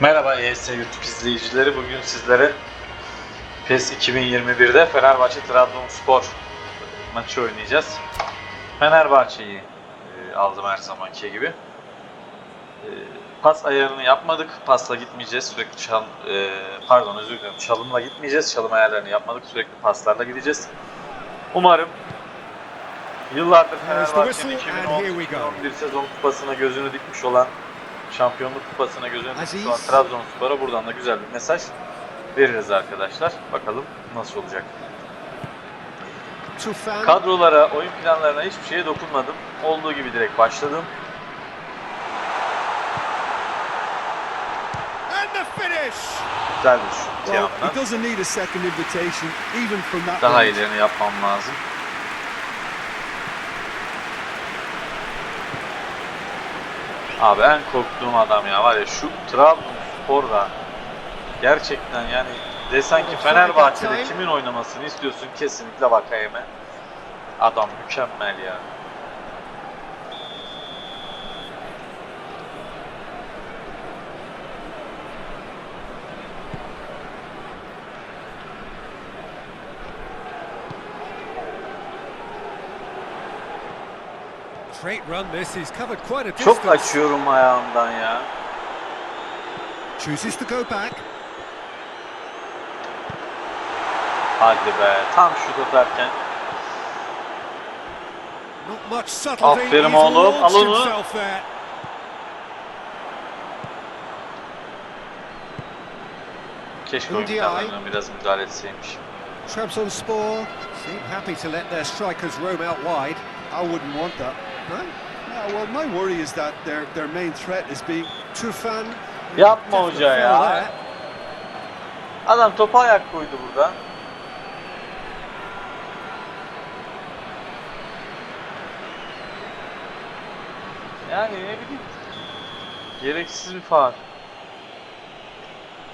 Merhaba ES YouTube izleyicileri. Bugün sizlere PES 2021'de Fenerbahçe Trabzonspor maçı oynayacağız. Fenerbahçe'yi e, aldım her zamanki gibi. E, pas ayarını yapmadık. Pasla gitmeyeceğiz. Sürekli çal, e, pardon özür dilerim. Çalımla gitmeyeceğiz. Çalım ayarlarını yapmadık. Sürekli paslarla gideceğiz. Umarım yıllardır Fenerbahçe'nin whistle, and here we go. 2010-2011 sezon kupasına gözünü dikmiş olan Şampiyonluk kupasına gözünü Aziz. olan Trabzonspor'a buradan da güzel bir mesaj veririz arkadaşlar. Bakalım nasıl olacak. Kadrolara, oyun planlarına hiçbir şeye dokunmadım. Olduğu gibi direkt başladım. And the finish. Güzel bir şut Well, he yandan. doesn't need a second invitation, even from that Daha range. iyilerini yapmam lazım. Abi en korktuğum adam ya var ya şu Trabzonspor'da gerçekten yani desen ki Fenerbahçe'de kimin oynamasını istiyorsun kesinlikle Vakayeme. Adam mükemmel ya. Great run this. He's covered quite a Çok distance. açıyorum ayağımdan ya. Chooses to go back. Hadi be tam şut atarken. Not much subtlety. Aferin oğlum, al onu. Keşke oyun biraz müdahale etseymiş. Trabzonspor seem happy to let their strikers roam out wide. I wouldn't want that. No? Yeah, well, my worry is that their their main threat is being Tufan. Yapma hoca ya. Adam topa ayak koydu burada. Yani ne bileyim. Gereksiz bir faul. Hadi Ozan, Defence hadi got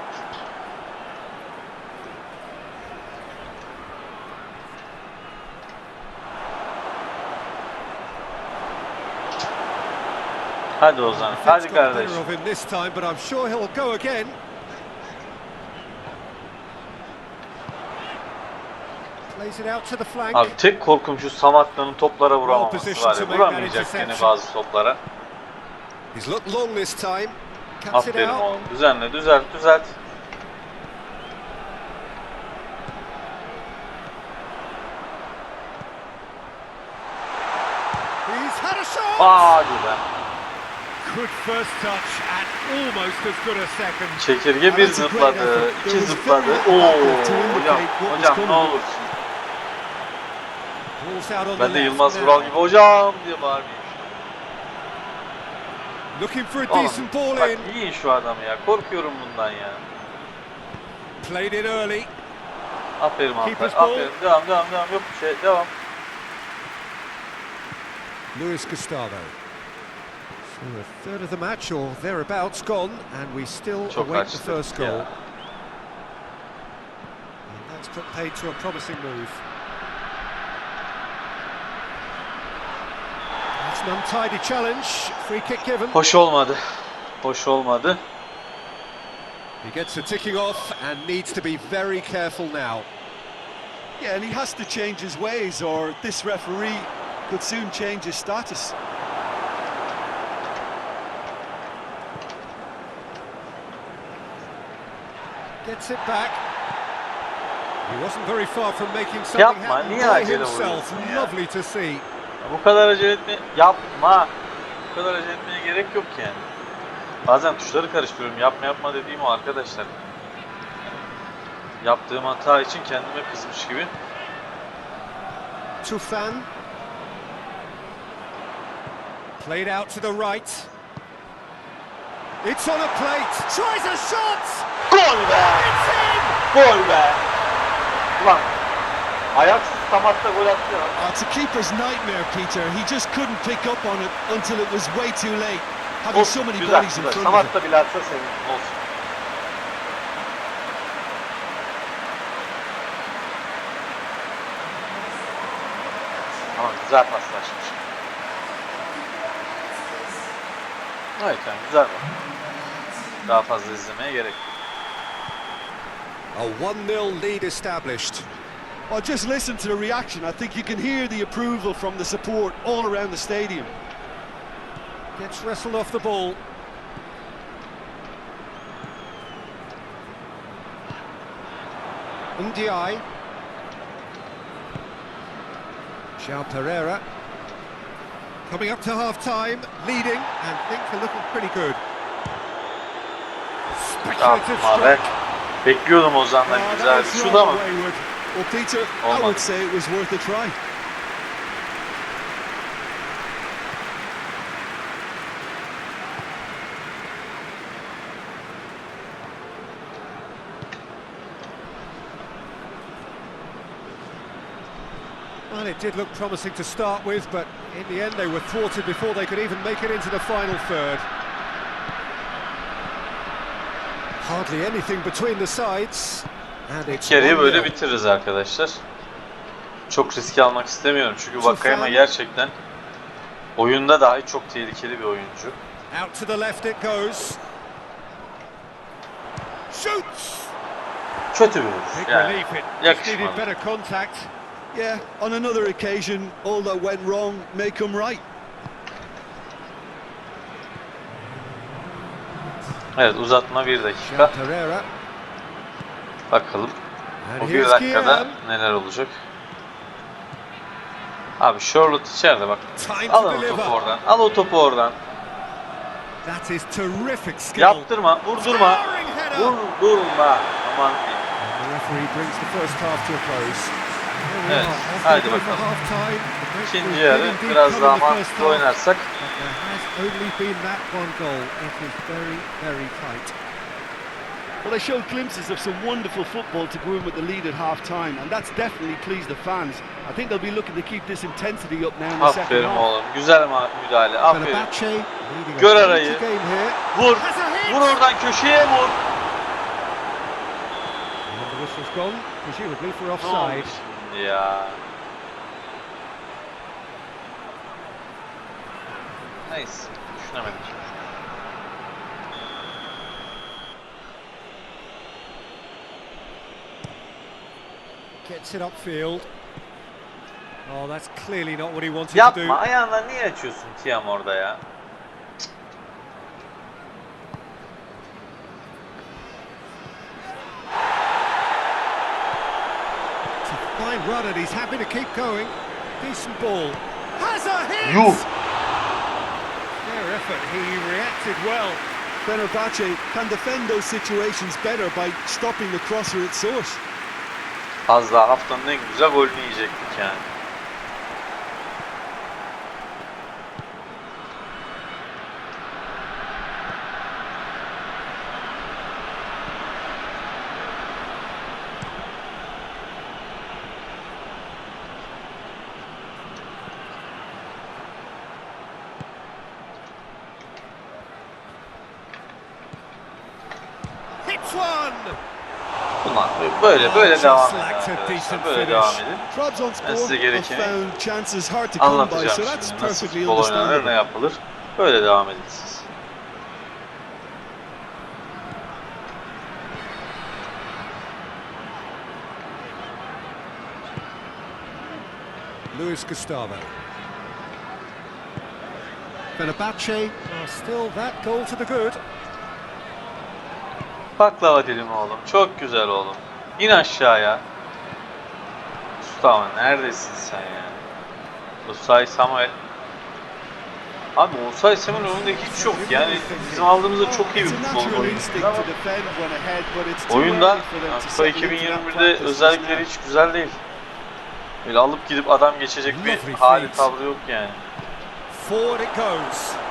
the kardeş. better of him this time, but I'm sure he'll go again. Plays it out to the flank. Abi tek korkum şu Samatta'nın toplara vuramaması var ya. Vuramayacak gene bazı toplara. Aferin oğlum. Düzenle, düzelt, düzelt. Hadi be. Çekirge bir zıpladı, iki zıpladı. Oo, hocam, hocam ne olursun. Ben de Yılmaz. Vural gibi hocam diye bağırmayayım. Looking for a decent ball bak in. yiyin şu adamı ya. Korkuyorum bundan ya. Played it early. Aferin ball. aferin. Devam, devam, devam. Yok bir şey, devam. Luis Gustavo. So a third of the match or thereabouts gone, and we still Çok await the first goal. ya. And that's put paid to a promising move. It's an untidy challenge. Free kick given. Hoş olmadı. Hoş olmadı. He gets the ticking off and needs to be very careful now. Yeah, and he has to change his ways, or this referee could soon change his status. Gets it back. He wasn't very far from making something Yapma, happen niye by acele himself. ya? Lovely to see. Bu kadar acele etme, yapma. Bu kadar acele etmeye gerek yok yani. Bazen tuşları karıştırıyorum. Yapma yapma dediğim o arkadaşlar. Yaptığım hata için kendime kızmış gibi. Tufan. Played out to the right. It's on a plate. Tries a shot. Gol be! Gol be! Ulan ayaksız Samat'ta gol attı ya. İt's a keeper's nightmare, Peter. He just couldn't pick up on it until it was way too late. Having so Olsun, many güzel, bodies in güzel. front of him. Samat da bile atsa sevinirim. Olsun. Ama güzel paslaşmış. Evet yani güzel bak. Daha fazla izlemeye gerek yok. A 1-0 lead established. Well, just listen to the reaction. I think you can hear the approval from the support all around the stadium. Gets wrestled off the ball. Ndiaye. João Pereira. Coming up to half-time, leading, and things are looking pretty good. Ah, Speculative Yapma be. strike. Bekliyordum Ozan'dan Oh, güzel that bir was şut ama rather wayward. Well, Peter, I Olmadı. would say it was worth a try. Well, it did look promising to start with, but in the end they were thwarted before they could even make it into the final third. Hardly anything between the sides. İt's İçeriği böyle 1-0. bitiririz arkadaşlar. Çok riske almak istemiyorum çünkü. Vakayeme gerçekten oyunda dahi çok tehlikeli bir oyuncu. Out to the left it goes. Shoots! Kötü bir vuruş yani. yakışmadı. Yeah, on another occasion, all that went wrong may come right. Evet uzatma bir dakika. Bakalım o bir dakikada neler olacak. Abi Charlotte içeride bak. Al o topu oradan. Al o topu oradan. Yaptırma, vurdurma. Vurdurma. Aman Evet, haydi bakalım. Half-time. İkinci yarı biraz daha mantıklı oynarsak but There has only been that one goal. It is very, very tight. Well, they showed glimpses of some wonderful football to go in with the lead at half time, and that's definitely pleased the fans. I think they'll be looking to keep this intensity up now in the second half. oğlum. Güzel ma- müdahale. Aferin. Gör arayı. Vur. Vur oradan köşeye vur. And the whistle's gone, presumably for Ne oldu offside. şimdi ya? Düşünemedim. Gets it upfield. Oh, that's clearly not what he wanted to do. Yapma. Ayağından niye açıyorsun Tiam orada ya? Fine run and he's happy to keep going. Decent ball. Has a hit! Yuh. Fair effort, he reacted well. Fenerbahce can defend those situations better by stopping the crosser at source. Az daha haftanın en güzel golünü yiyecektik yani. Hits one! Böyle böyle devam edin arkadaşlar. Böyle devam edin. Ben size gerekeni Anlatacağım şimdi nasıl futbol oynanır, ne yapılır. Böyle devam edin siz. Luis Gustavo. Fenerbahce are still that goal to the good. Baklava dilim oğlum. Çok güzel oğlum. İn aşağıya. Mustafa neredesin sen ya? Usay Samuel. Abi Usay Samuel önünde hiç yok yani bizim aldığımızda çok iyi bir futbol oyuncu oyunda FIFA settle into that 2021'de practice özellikleri hiç güzel değil. Böyle alıp gidip adam geçecek bir hali tavrı yok yani. Forward it goes.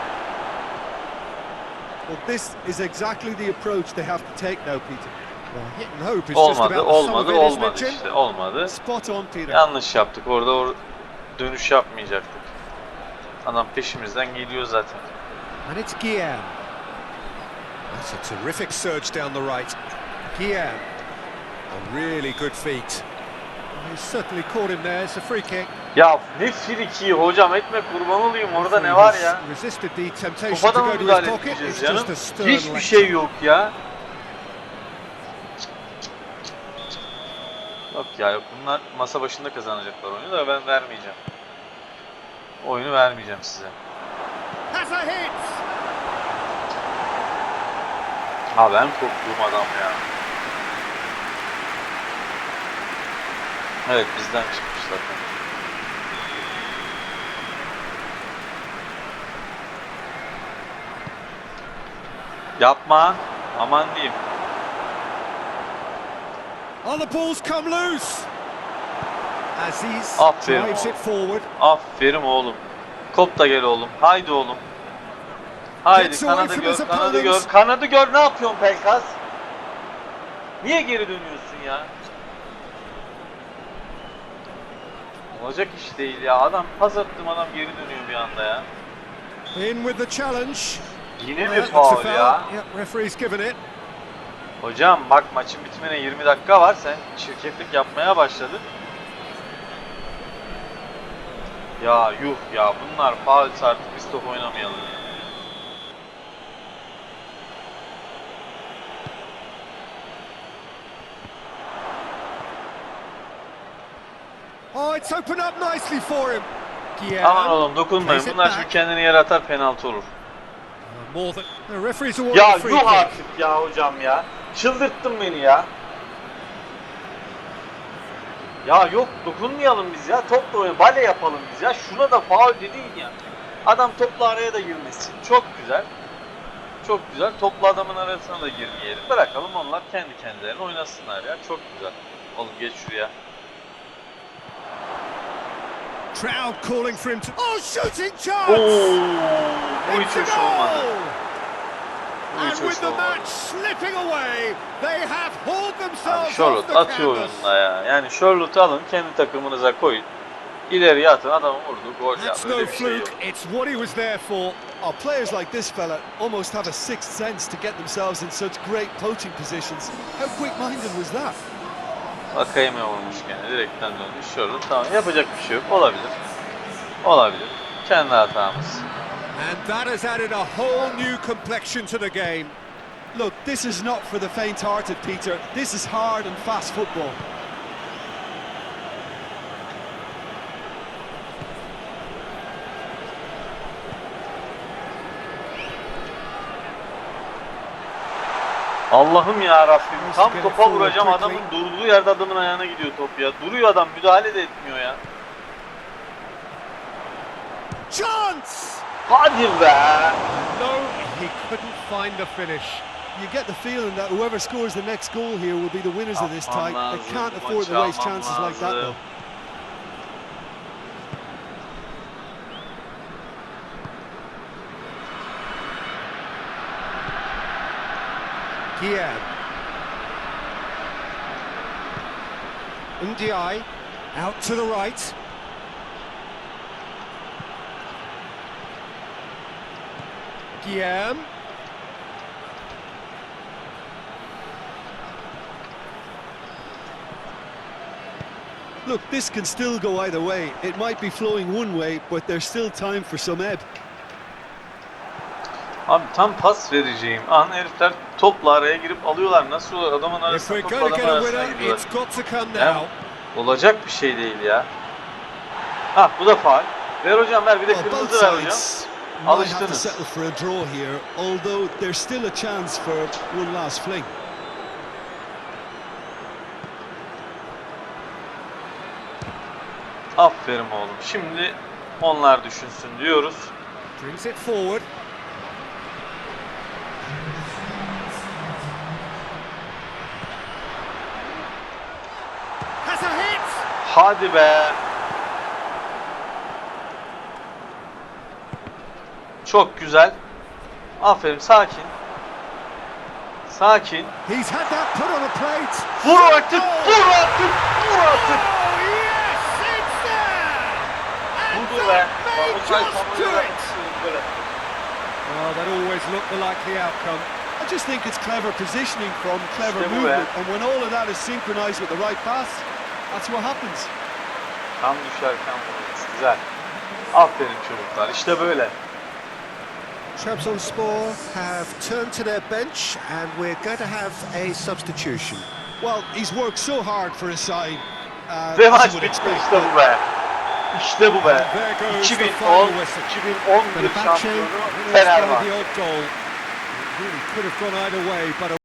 Well, this is exactly the approach they have to take now, Peter. Olmadı, olmadı, olmadı işte. Olmadı. Yanlış yaptık. Orada or dönüş yapmayacaktık. Adam peşimizden geliyor zaten. And it's Guillaume. That's a terrific surge down the right. Guillaume. A really good feat. Ya ne friki hocam etme kurban olayım orada ne var ya? Kupada mı müdahale edeceğiz canım? Hiçbir şey yok ya. Yok ya yok bunlar masa başında kazanacaklar oyunu da ben vermeyeceğim. Oyunu vermeyeceğim size. Ha ben korktuğum adam ya. Evet bizden çıkmış zaten. Yapma. Aman diyeyim. Oh, the ball's come loose. Aziz Aferin drives oğlum. it forward. Aferin oğlum. Kop da gel oğlum. Haydi oğlum. Haydi kanadı gör, kanadı gör, kanadı gör. Ne yapıyorsun Pelkas? Niye geri dönüyorsun ya? Olacak iş değil ya. Adam pas attım adam geri dönüyor bir anda ya. In with the challenge. Yine mi faul foul. ya? Referee's given it. Hocam bak maçın bitimine 20 dakika var. Sen çirkeflik yapmaya başladın. Ya yuh ya bunlar faulse artık biz top oynamayalım. ya. İt's opened up nicely for him. Aman oğlum dokunmayın. Bunlar şimdi kendini yere atar penaltı olur. Uh, Ya yuh artık ya hocam ya. Çıldırttın beni ya. Ya yok dokunmayalım biz ya. Topla oynayalım. Bale yapalım biz ya. Şuna da faul dediğin ya. Adam topla araya da girmesin. Çok güzel. Çok güzel. Topla adamın arasına da girmeyelim. Bırakalım onlar kendi kendilerine oynasınlar ya. Çok güzel. Oğlum geç şuraya. Trout calling for him to. Oh, shooting chance! hiç It's a goal! And with the match slipping away, they have hauled themselves Charlotte the atıyor oyununa ya. Yani Charlotte alın kendi takımınıza koyun. İleriye atın adamı vurdu gol ya. That's no fluke. It's what he was there for. Our players like this fella almost have a sixth sense to get themselves in such great poaching positions. How quick-minded was that? Vakayeme vurmuş gene. Direkten döndü. Charlotte tamam yapacak bir şey yok. Olabilir. Olabilir. Kendi hatamız. And that has added a whole new complexion to the game. Look, this is not for the faint-hearted, Peter. This is hard and fast football. Allah'ım ya Rabbim. Tam topa vuracağım adamın durduğu yerde adamın ayağına gidiyor top ya. Duruyor adam müdahale de etmiyor ya. Chance! Hadi be. No, he couldn't find the finish. You get the feeling that whoever scores the next goal here will be the winners of this tie. They can't afford to waste chances like that, though. Guillaume. Ndiaye out to the right. Guillaume. Look, this can still go either way. It might be flowing one way, but there's still time for some ebb. Abi tam pas vereceğim an herifler topla araya girip alıyorlar. Nasıl olur? Adamın arasına we're top going to adamın arasına gidiyorlar. it's got to come Ya, now. olacak bir şey değil ya. Ha bu da faal. Ver hocam ver bir de both kırmızı ver hocam. Alıştınız. Aferin oğlum. Şimdi onlar düşünsün diyoruz. Brings it forward. Hadi be. Çok güzel. Aferin sakin. Sakin. He's had that put on a plate. Vur artık, vur artık, vur artık. Oh, yes, it's there! And Vurdu be. that may Offside just tam do olarak it! böyle. Well, that always looked the likely outcome. I just think it's clever positioning from clever İşte bu be. movement, and when all of that is synchronised with the right pass, That's what happens. Tam düşerken vurmuş. Güzel. Aferin çocuklar. İşte böyle. Trabzonspor have turned to their bench and we're going to have a substitution. Well, he's worked so hard for his side. Uh, Ve maç bitti. İşte bu be. İşte bu be. There goes the 2010 final whistle. 2011 Fenerbahçe şampiyonu Fenerbahçe.